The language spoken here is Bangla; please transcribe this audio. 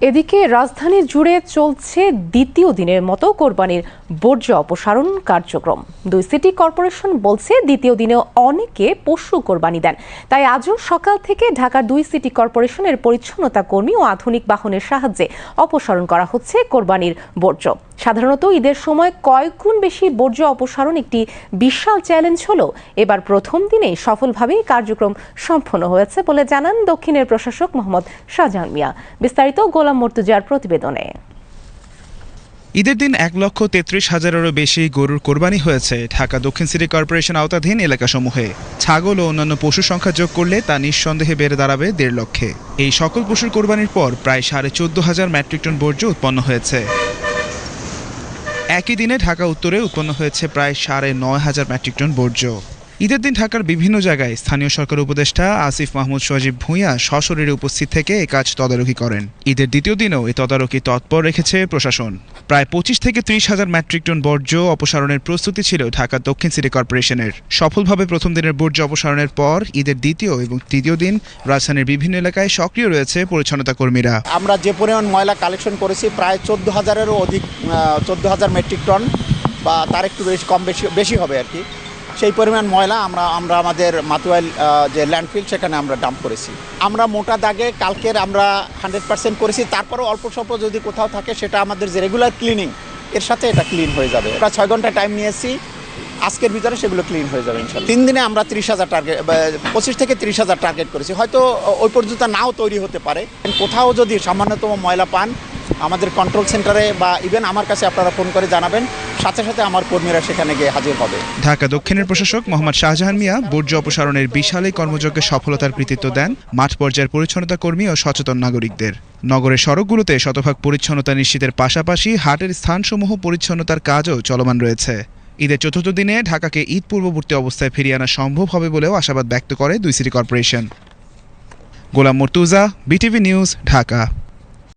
এদিকে রাজধানী জুড়ে চলছে দ্বিতীয় দিনের মতো কোরবানির বর্জ্য অপসারণ কার্যক্রম। দুই সিটি কর্পোরেশন বলছে দ্বিতীয় দিনেও অনেকে পশু কোরবানি দেন। তাই আজও সকাল থেকে ঢাকার দুই সিটি কর্পোরেশনের পরিচ্ছন্নতা কর্মী ও আধুনিক বাহনের সাহায্যে অপসারণ করা হচ্ছে কোরবানির বর্জ্য। সাধারণত ঈদের সময় কয়েক গুণ বেশি বর্জ্য অপসারণ একটি বিশাল চ্যালেঞ্জ হলেও এবার প্রথম দিনেই সফলভাবে কার্যক্রম সম্পন্ন হয়েছে বলে জানান দক্ষিণের প্রশাসক মোহাম্মদ শাহজাহান মিয়া। বিস্তারিত গোলাম মর্তুজার প্রতিবেদনে। ঈদের দিন এক লক্ষ তেত্রিশ হাজারেরও বেশি গরুর কোরবানি হয়েছে ঢাকা দক্ষিণ সিটি কর্পোরেশন আওতাধীন এলাকাসমূহে। ছাগল ও অন্যান্য পশু সংখ্যা যোগ করলে তা নিঃসন্দেহে বেড়ে দাঁড়াবে দেড় লক্ষে। এই সকল পশুর কোরবানির পর প্রায় সাড়ে চোদ্দ হাজার মেট্রিক টন বর্জ্য উৎপন্ন হয়েছে। একই দিনে ঢাকা উত্তরে উৎপন্ন হয়েছে প্রায় সাড়ে নয় হাজার মেট্রিক টন বর্জ্য। ঈদের দিন ঢাকার বিভিন্ন জায়গায় স্থানীয় সরকার উপদেষ্টা আসিফ মাহমুদ সজীব ভূঁইয়া সশরীরে উপস্থিত থেকে এ কাজ তদারকি করেন। ঈদের দ্বিতীয় দিনেও এই তদারকি তৎপর রেখেছে প্রশাসন। প্রায় পঁচিশ থেকে ত্রিশ হাজার মেট্রিক টন বর্জ্য অপসারণের প্রস্তুতি ছিল ঢাকা দক্ষিণ সিটি কর্পোরেশনের। সফলভাবে প্রথম দিনের বর্জ্য অপসারণের পর ঈদের দ্বিতীয় এবং তৃতীয় দিন রাজধানীর বিভিন্ন এলাকায় সক্রিয় রয়েছে পরিচ্ছন্নতা কর্মীরা। আমরা যে পরিমাণ ময়লা কালেকশন করেছি, প্রায় চোদ্দ হাজারেরও অধিক চোদ্দ হাজার মেট্রিক টন বা তার একটু বেশি কম, বেশি বেশি হবে আর কি। সেই পরিমাণ ময়লা আমরা আমরা আমাদের মাতুয়াইল যে ল্যান্ডফিল সেখানে আমরা ডাম্প করেছি। আমরা মোটা দাগে কালকের আমরা হান্ড্রেড পার্সেন্ট করেছি, তারপরেও অল্প স্বল্প যদি কোথাও থাকে সেটা আমাদের যে রেগুলার ক্লিনিং এর সাথে এটা ক্লিন হয়ে যাবে। আমরা ছয় ঘণ্টা টাইম নিয়েছি, আজকের ভিতরে সেগুলো ক্লিন হয়ে যাবে ইনশাল্লাহ। তিন দিনে আমরা ত্রিশ হাজার টার্গেট পঁচিশ থেকে ত্রিশ হাজার টার্গেট করেছি। হয়তো ওই পর্যন্ত নাও তৈরি হতে পারে। কোথাও যদি সামান্যতম ময়লা পান, আমাদের কন্ট্রোল সেন্টারে বা ইভেন আমার কাছে আপনারা ফোন করে জানাবেন। সাথে সাথে আমার কর্মীরা সেখানে গিয়ে হাজির হবে। ঢাকা দক্ষিণের প্রশাসক মোহাম্মদ শাহজাহান মিয়া বর্জ্য অপসারণের বিশাল এই কর্মযজ্ঞের সফলতার কৃতিত্ব দেন মাঠ পর্যায়ের পরিচ্ছন্নতা কর্মী ও সচেতন নাগরিকদের। নগরের সড়কগুলোতে শতভাগ পরিচ্ছন্নতা নিশ্চিতের পাশাপাশি হাটের স্থানসমূহ পরিচ্ছন্নতার কাজও চলমান রয়েছে। ঈদের চতুর্থ দিনে ঢাকাকে ঈদ পূর্ববর্তী অবস্থায় ফিরিয়ে আনা সম্ভব হবে বলেও আশাবাদ ব্যক্ত করে দুই city corporation. Golam Mortuza, BTV news, Dhaka.